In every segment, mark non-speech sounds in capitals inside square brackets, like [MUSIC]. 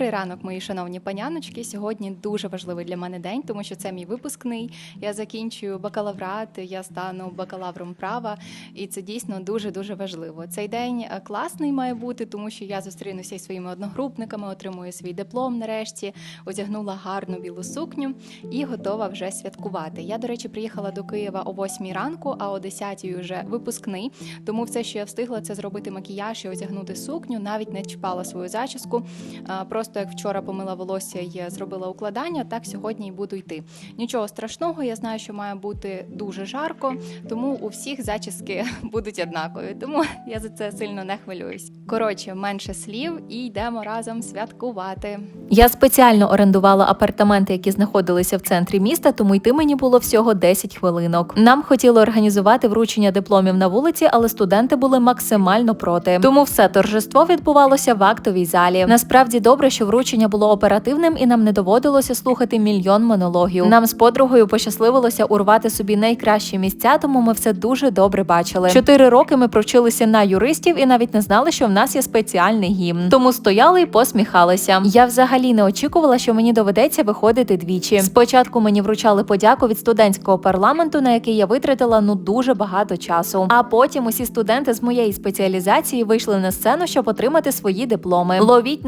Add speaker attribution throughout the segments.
Speaker 1: Добрий ранок, мої шановні паняночки. Сьогодні дуже важливий для мене день, тому що це мій випускний. Я закінчую бакалаврат, я стану бакалавром права, і це дійсно дуже дуже важливо. Цей день е, класний має бути, тому що я зустрінуся із своїми одногрупниками, отримую свій диплом нарешті, одягнула гарну білу сукню і готова вже святкувати. Я, до речі, приїхала до Києва о 8 ранку, а о 10 вже випускний. Тому все, що я встигла, це зробити макіяж і одягнути сукню, навіть не чіпала свою зачіску. А, Просто як вчора помила волосся і зробила укладання, так сьогодні і буду йти. Нічого страшного, я знаю, що має бути дуже жарко, тому у всіх зачіски [LAUGHS] будуть однакові. Тому я за це сильно не хвилююсь. Коротше, менше слів і йдемо разом святкувати.
Speaker 2: Я спеціально орендувала апартаменти, які знаходилися в центрі міста, тому йти мені було всього 10 хвилинок. Нам хотіли організувати вручення дипломів на вулиці, але студенти були максимально проти. Тому все торжество відбувалося в актовій залі. Насправді добре, що вручення було оперативним і нам не доводилося слухати мільйон монологів. Нам з подругою пощасливилося урвати собі найкращі місця, тому ми все дуже добре бачили. Чотири роки ми провчилися на юристів і навіть не знали, що в нас є спеціальний гімн. Тому стояли і посміхалися. Я взагалі не очікувала, що мені доведеться виходити двічі. Спочатку мені вручали подяку від студентського парламенту, на який я витратила ну дуже багато часу. А потім усі студенти з моєї спеціалізації вийшли на сцену, щоб отримати свої дипломи. Ловіть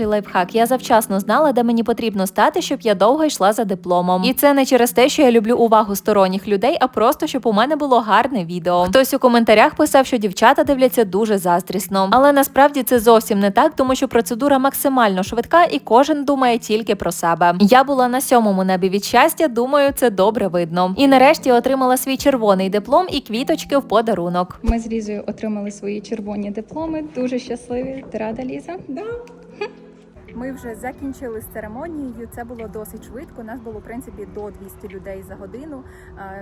Speaker 2: найкрутезніший лайфхак. Я завчасно знала, де мені потрібно стати, щоб я довго йшла за дипломом. І це не через те, що я люблю увагу сторонніх людей, а просто щоб у мене було гарне відео. Хтось у коментарях писав, що дівчата дивляться дуже заздрісно. Але насправді це зовсім не так, тому що процедура максимально швидка, і кожен думає тільки про себе. Я була на сьомому небі від щастя. Думаю, це добре видно. І нарешті отримала свій червоний диплом і квіточки в подарунок.
Speaker 1: Ми з Лізою отримали свої червоні дипломи. Дуже щасливі. Ти рада, Ліза? Да. Ми вже закінчили з церемонією. Це було досить швидко. Нас було в принципі до 200 людей за годину.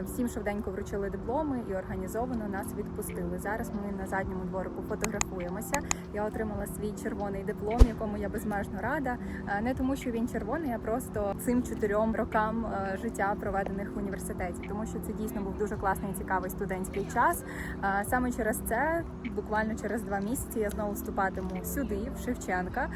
Speaker 1: Всім швиденько вручили дипломи і організовано нас відпустили. Зараз ми на задньому дворику фотографуємося. Я отримала свій червоний диплом, якому я безмежно рада. Не тому, що він червоний, а просто цим чотирьом рокам життя проведених в університеті, тому що це дійсно був дуже класний і цікавий студентський час. Саме через це, буквально через два місяці, я знову вступатиму сюди, в Шевченка,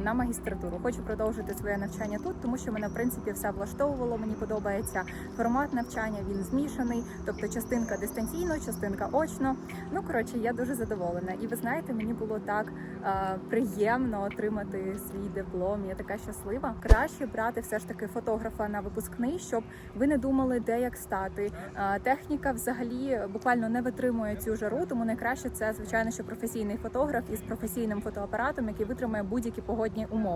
Speaker 1: на магістратуру. Хочу продовжити своє навчання тут, тому що мене в принципі все влаштовувало. Мені подобається формат навчання. Він змішаний, тобто частинка дистанційно, частинка очно. Ну коротше, я дуже задоволена. І ви знаєте, мені було так е, приємно отримати свій диплом. Я така щаслива. Краще брати все ж таки фотографа на випускний, щоб ви не думали, де як стати. Е, техніка взагалі буквально не витримує цю жару, тому найкраще це звичайно, що професійний фотограф із професійним фотоапаратом, який витримує будь-які погодні умови.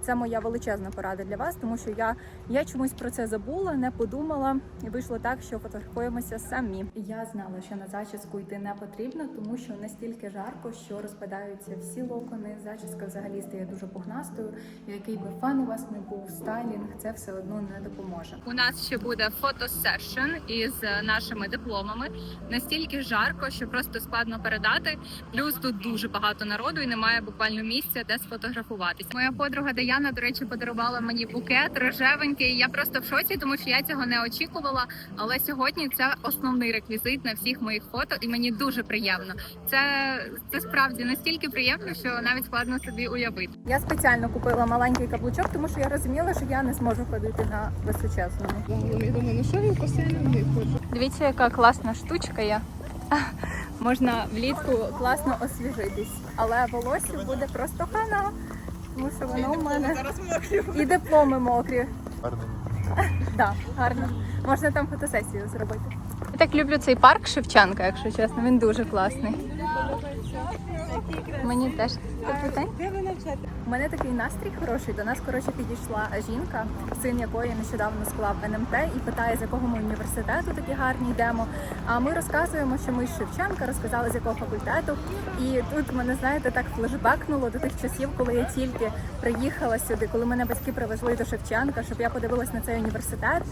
Speaker 1: Це моя величезна порада для вас, тому що я, я чомусь про це забула, не подумала, і вийшло так, що фотографуємося самі. Я знала, що на зачіску йти не потрібно, тому що настільки жарко, що розпадаються всі локони. Зачіска взагалі стає дуже пухнастою. Який би фан у вас не був стайлінг, це все одно не допоможе.
Speaker 3: У нас ще буде фотосешн із нашими дипломами. Настільки жарко, що просто складно передати. Плюс тут дуже багато народу і немає буквально місця, де сфотографуватись. Моя подруга Даяна, до речі, подарувала мені букет рожевенький. Я просто в шоці, тому що я цього не очікувала. Але сьогодні це основний реквізит на всіх моїх фото, і мені дуже приємно. Це, це справді настільки приємно, що навіть складно собі уявити.
Speaker 1: Я спеціально купила маленький каблучок, тому що я розуміла, що я не зможу ходити на височезному.
Speaker 4: Я думаю, ну що він постійно?
Speaker 1: Дивіться, яка класна штучка є. Можна влітку класно освіжитись, але волосся буде просто хана, тому що воно у мене і дипломи мокрі.
Speaker 5: Гарно.
Speaker 1: Да, гарно. Можна там фотосесію зробити. Я так люблю цей парк Шевченка, якщо чесно. Він дуже класний. Мені теж Добрий.
Speaker 4: Де ви навчаєте?
Speaker 1: У мене такий настрій хороший. До нас коротше підійшла жінка, син якої нещодавно склав НМТ, і питає, з якого ми університету такі гарні йдемо. А ми розказуємо, що ми з Шевченка, розказали з якого факультету. І тут мене знаєте так флешбекнуло до тих часів, коли я тільки приїхала сюди, коли мене батьки привезли до Шевченка, щоб я подивилась на цей університет.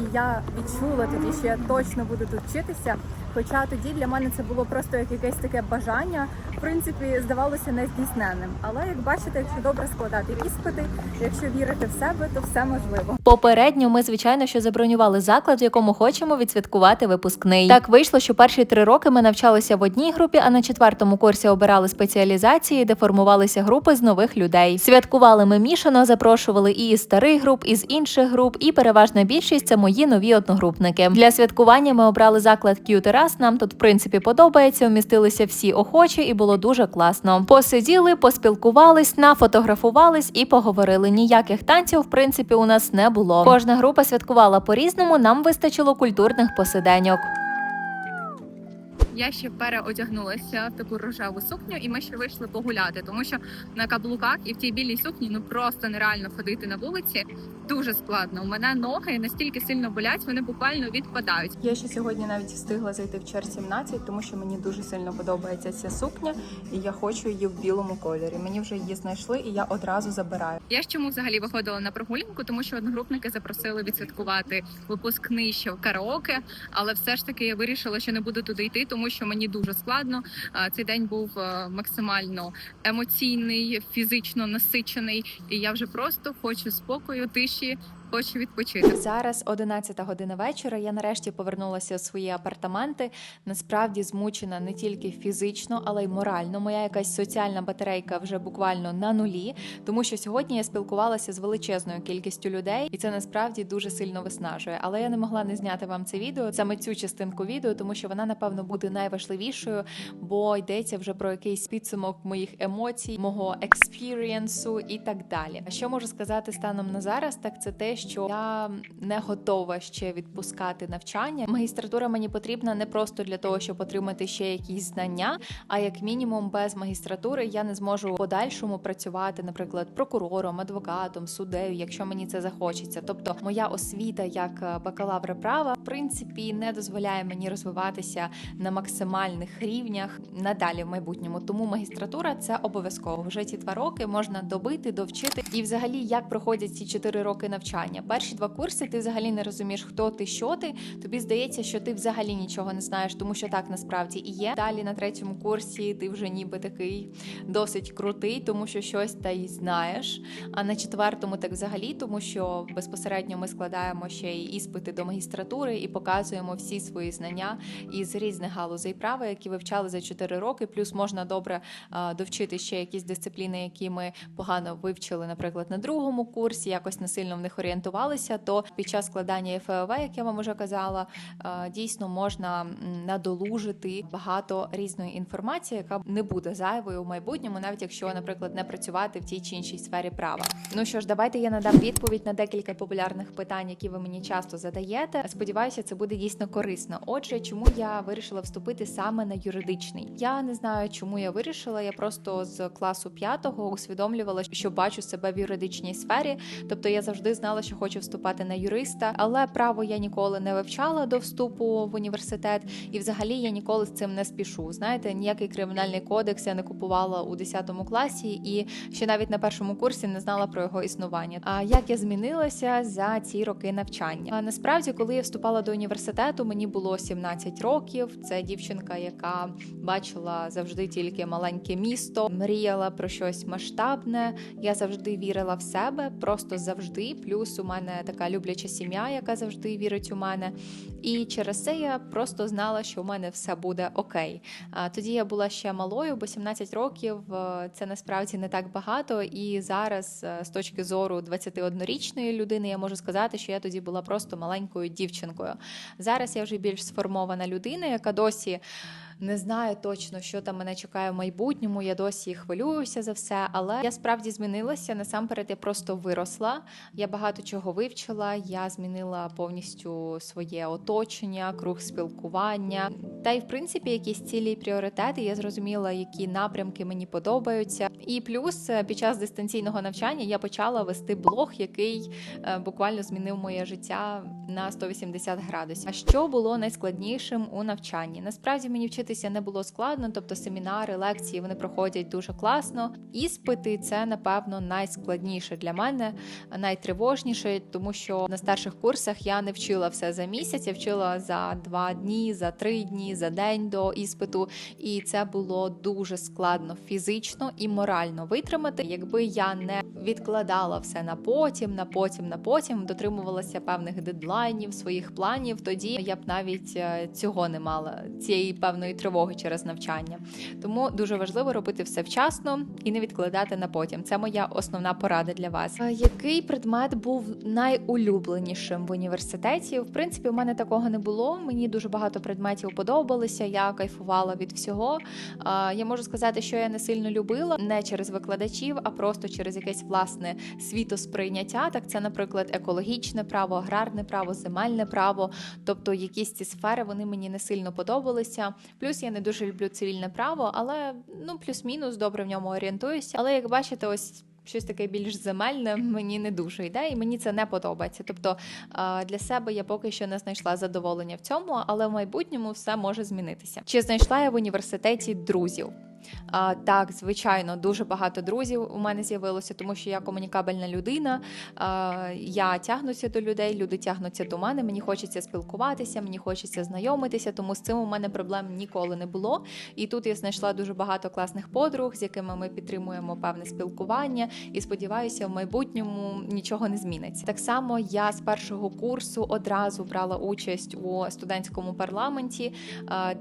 Speaker 1: І я відчула тоді, що я точно буду тут вчитися.
Speaker 2: Хоча тоді для мене це було просто як якесь таке бажання, принципі, здавалося нездійсненним. Але як бачите, якщо добре складати іспити, якщо вірити в себе, то все можливо.
Speaker 1: Попередньо ми, звичайно, що забронювали заклад, в якому хочемо відсвяткувати випускний. Так вийшло, що перші три роки ми навчалися в одній групі, а на четвертому курсі обирали спеціалізації, де формувалися групи з нових людей. Святкували ми мішано, запрошували і із старих груп, і з інших груп, і переважна більшість це мої нові одногрупники. Для святкування ми обрали заклад Q-Терас. Нам тут в принципі подобається. Вмістилися всі охочі, і було дуже класно. Посиділи, поспілкувались, нафотографувались і поговорили. Ніяких танців, в принципі, у нас не було. Кожна група святкувала по-різному. Нам вистачило культурних посиденьок.
Speaker 3: Я ще переодягнулася в таку рожеву сукню, і ми ще вийшли погуляти, тому що на каблуках і в тій білій сукні ну просто нереально ходити на вулиці. Дуже складно. У мене ноги настільки сильно болять, вони буквально відпадають.
Speaker 2: Я ще сьогодні навіть встигла зайти в чер 17, тому що мені дуже сильно подобається ця сукня, і я хочу її в білому кольорі. Мені вже її знайшли, і я одразу забираю.
Speaker 3: Я ж чому взагалі виходила на прогулянку, тому що одногрупники запросили відсвяткувати випускний ще в караоке, але все ж таки я вирішила, що не буду туди йти, тому що мені дуже складно. Цей день був е, максимально емоційний, фізично насичений, і я вже просто хочу спокою, тиші, хочу відпочити.
Speaker 1: Зараз 11 година вечора. Я нарешті повернулася у свої апартаменти. Насправді змучена не тільки фізично, але й морально. Моя якась соціальна батарейка вже буквально на нулі, тому що сьогодні я спілкувалася з величезною кількістю людей, і це насправді дуже сильно виснажує. Але я не могла не зняти вам це відео, саме цю частинку відео, тому що вона напевно буде найважливішою, бо йдеться вже про якийсь підсумок моїх емоцій, мого експірієнсу і так далі. А що можу сказати станом на зараз, так це те, що я не готова ще відпускати навчання. Магістратура мені потрібна не просто для того, щоб отримати ще якісь знання, а як мінімум без магістратури я не зможу подальшому працювати, наприклад, прокурором, адвокатом, суддею, якщо мені це захочеться. Тобто, моя освіта як е, бакалавра права в принципі не дозволяє мені розвиватися на максимальних рівнях надалі в майбутньому. Тому магістратура це обов'язково. Вже ці два роки можна добити, довчити. І взагалі, як проходять ці чотири роки навчання. Перші два курси ти взагалі не розумієш, хто ти, що ти. Тобі здається, що ти взагалі нічого не знаєш, тому що так насправді і є. Далі на третьому курсі ти вже ніби такий досить крутий, тому що щось та й знаєш. А на четвертому так взагалі, тому що безпосередньо ми складаємо ще й іспити до магістратури і показуємо всі свої знання із різних галузей права, які вивчали за 4 роки. Плюс можна добре довчити ще якісь дисципліни, які ми погано вивчили, наприклад, на другому курсі, якось не сильно в них орієнтувалися. То під час складання ФЕОВ, як я вам уже казала, дійсно можна надолужити багато різної інформації, яка не буде зайвою в майбутньому, навіть якщо, наприклад, не працювати в тій чи іншій сфері права. Ну що ж, давайте я надам відповідь на декілька популярних питань, які ви мені часто задаєте. Сподіваюся, це буде дійсно корисно. Отже, чому я вирішила вступити саме на юридичний? Я не знаю, чому я вирішила. Я просто з класу п'ятого усвідомлювала, що бачу себе в юридичній сфері. Тобто я завжди знала, що хочу вступати на юриста, але право я ніколи не вивчала до вступу в університет, і взагалі я ніколи з цим не спішу. Знаєте, ніякий кримінальний кодекс я не купувала у 10 класі, і ще навіть на першому курсі не знала про його існування. А як я змінилася за ці роки навчання? А насправді, коли я вступала до університету, мені було 17 років. Це дівчинка, яка бачила завжди тільки маленьке місто, мріяла про щось масштабне. Я завжди вірила в себе, просто завжди. Плюс у мене така любляча сім'я, яка завжди вірить у мене. І через це я просто знала, що у мене все буде окей. Тоді я була ще малою, бо 17 років е, це насправді не так багато. І зараз, е, з точки зору 21-річної людини, я можу сказати, що я тоді була просто маленькою дівчинкою. Зараз я вже більш сформована людина, яка досі. Не знаю точно, що там мене чекає в майбутньому. Я досі хвилююся за все, але я справді змінилася. Насамперед, я просто виросла. Я багато чого вивчила. Я змінила повністю своє оточення, круг спілкування. Та й в принципі якісь цілі пріоритети. Я зрозуміла, які напрямки мені подобаються. І плюс е, під час дистанційного навчання я почала вести блог, який е, буквально змінив моє життя на 180 градусів. А що було найскладнішим у навчанні? Насправді мені вчитися вчитися не було складно, тобто семінари, лекції вони проходять дуже класно. Іспити це напевно найскладніше для мене, найтривожніше, тому що на старших курсах я не вчила все за місяць, я вчила за два дні, за три дні, за день до іспиту, і це було дуже складно фізично і морально витримати. Якби я не відкладала все на потім, на потім, на потім, дотримувалася певних дедлайнів, своїх планів, тоді я б навіть е, цього не мала, цієї певної тривоги через навчання. Тому дуже важливо робити все вчасно і не відкладати на потім. Це моя основна порада для вас. Який предмет був найулюбленішим в університеті? В принципі, у мене такого не було. Мені дуже багато предметів подобалося. Я кайфувала від всього. Я можу сказати, що я не сильно любила не через викладачів, а просто через якесь власне світосприйняття. Так, це, наприклад, екологічне право, аграрне право, земельне право. Тобто, якісь ці сфери вони мені не сильно подобалися. Плюс я не дуже люблю цивільне право, але ну плюс-мінус добре в ньому орієнтуюся. Але як бачите, ось. Щось таке більш земельне [LAUGHS] мені не дуже йде, і мені це не подобається. Тобто для себе я поки що не знайшла задоволення в цьому, але в майбутньому все може змінитися. Чи знайшла я в університеті друзів? А, так, звичайно, дуже багато друзів у мене з'явилося, тому що я комунікабельна людина. А, я тягнуся до людей, люди тягнуться до мене. Мені хочеться спілкуватися, мені хочеться знайомитися, тому з цим у мене проблем ніколи не було. І тут я знайшла дуже багато класних подруг, з якими ми підтримуємо певне спілкування, і сподіваюся, в майбутньому нічого не зміниться. Так само я з першого курсу одразу брала участь у студентському парламенті,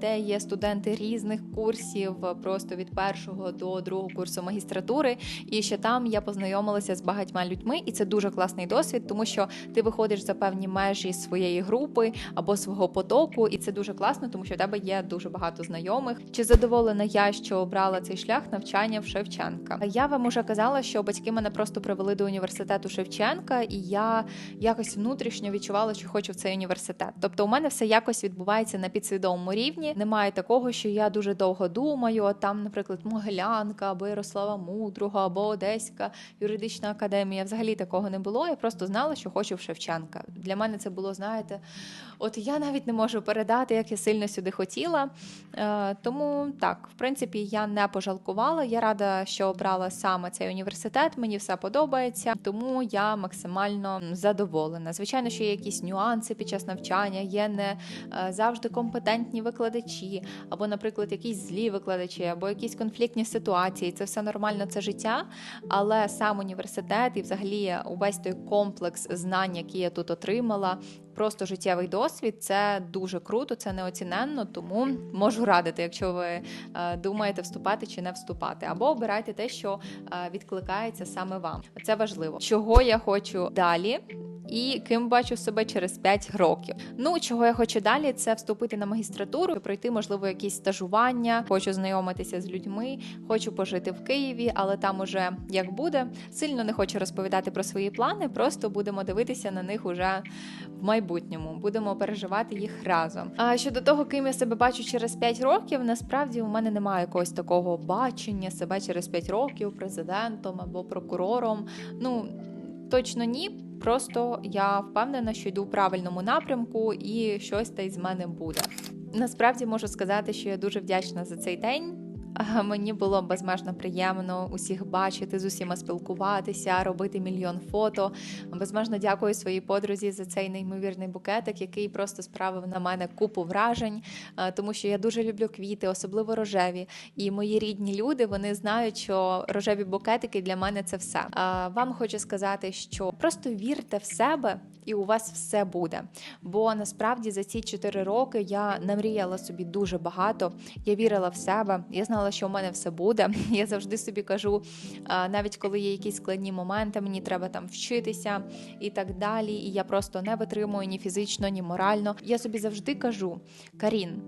Speaker 1: де є студенти різних курсів, просто від першого до другого курсу магістратури. І ще там я познайомилася з багатьма людьми, і це дуже класний досвід, тому що ти виходиш за певні межі своєї групи або свого потоку, і це дуже класно, тому що в тебе є дуже багато знайомих. Чи задоволена я, що обрала цей шлях навчання в Шевченка? Я вам уже казала, що батьки мене просто привели до університету Шевченка, і я якось внутрішньо відчувала, що хочу в цей університет. Тобто, у мене все якось відбувається на підсвідомому рівні. Немає такого, що я дуже довго думаю. от Наприклад, Могилянка або Ярослава Мудрого, або Одеська юридична академія. Взагалі такого не було. Я просто знала, що хочу в Шевченка. Для мене це було, знаєте, от я навіть не можу передати, як я сильно сюди хотіла. Е, тому так, в принципі, я не пожалкувала. Я рада, що обрала саме цей університет. Мені все подобається, тому я максимально задоволена. Звичайно, що є якісь нюанси під час навчання, є не е, завжди компетентні викладачі, або, наприклад, якісь злі викладачі, або якісь конфліктні ситуації. Це все нормально, це життя. Але сам університет і взагалі увесь той комплекс знань, які я тут отримала. Просто життєвий досвід це дуже круто, це неоціненно, тому можу радити, якщо ви е, думаєте вступати чи не вступати, або обирайте те, що е, відкликається саме вам. Це важливо. Чого я хочу далі? І ким бачу себе через 5 років. Ну чого я хочу далі, це вступити на магістратуру, пройти, можливо, якісь стажування. Хочу знайомитися з людьми, хочу пожити в Києві, але там уже як буде. Сильно не хочу розповідати про свої плани. Просто будемо дивитися на них уже в майбутньому. Будемо переживати їх разом. А щодо того, ким я себе бачу через 5 років, насправді у мене немає якогось такого бачення себе через 5 років президентом або прокурором. Ну точно ні. Просто я впевнена, що йду в правильному напрямку, і щось та й з мене буде. Насправді можу сказати, що я дуже вдячна за цей день. Мені було безмежно приємно усіх бачити, з усіма спілкуватися, робити мільйон фото. Безмежно дякую своїй подрузі за цей неймовірний букетик, який просто справив на мене купу вражень, е, тому що я дуже люблю квіти, особливо рожеві. І мої рідні люди вони знають, що рожеві букетики для мене це все. Вам хочу сказати, що просто вірте в себе. І у вас все буде. Бо насправді за ці 4 роки я намріяла собі дуже багато. Я вірила в себе, я знала, що у мене все буде. [LAUGHS] Я завжди собі кажу, навіть коли є якісь складні моменти, мені треба там вчитися і так далі. І я просто не витримую ні фізично, ні морально. Я собі завжди кажу: Карін,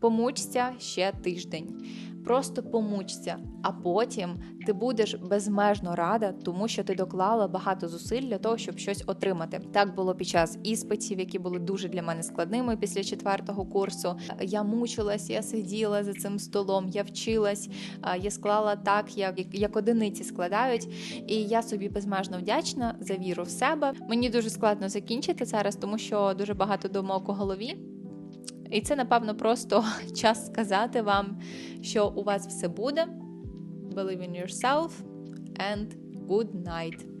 Speaker 1: помучся ще тиждень. Просто помучся, а потім ти будеш безмежно рада, тому що ти доклала багато зусиль для того, щоб щось отримати. Так було під час іспитів, які були дуже для мене складними після четвертого курсу. Я мучилась, я сиділа за цим столом, я вчилась, я склала так, як, як одиниці складають. І я собі безмежно вдячна за віру в себе. Мені дуже складно закінчити зараз, тому що дуже багато думок у голові. І це, напевно, просто [LAUGHS] час сказати вам, що у вас все буде. Believe in yourself and good night.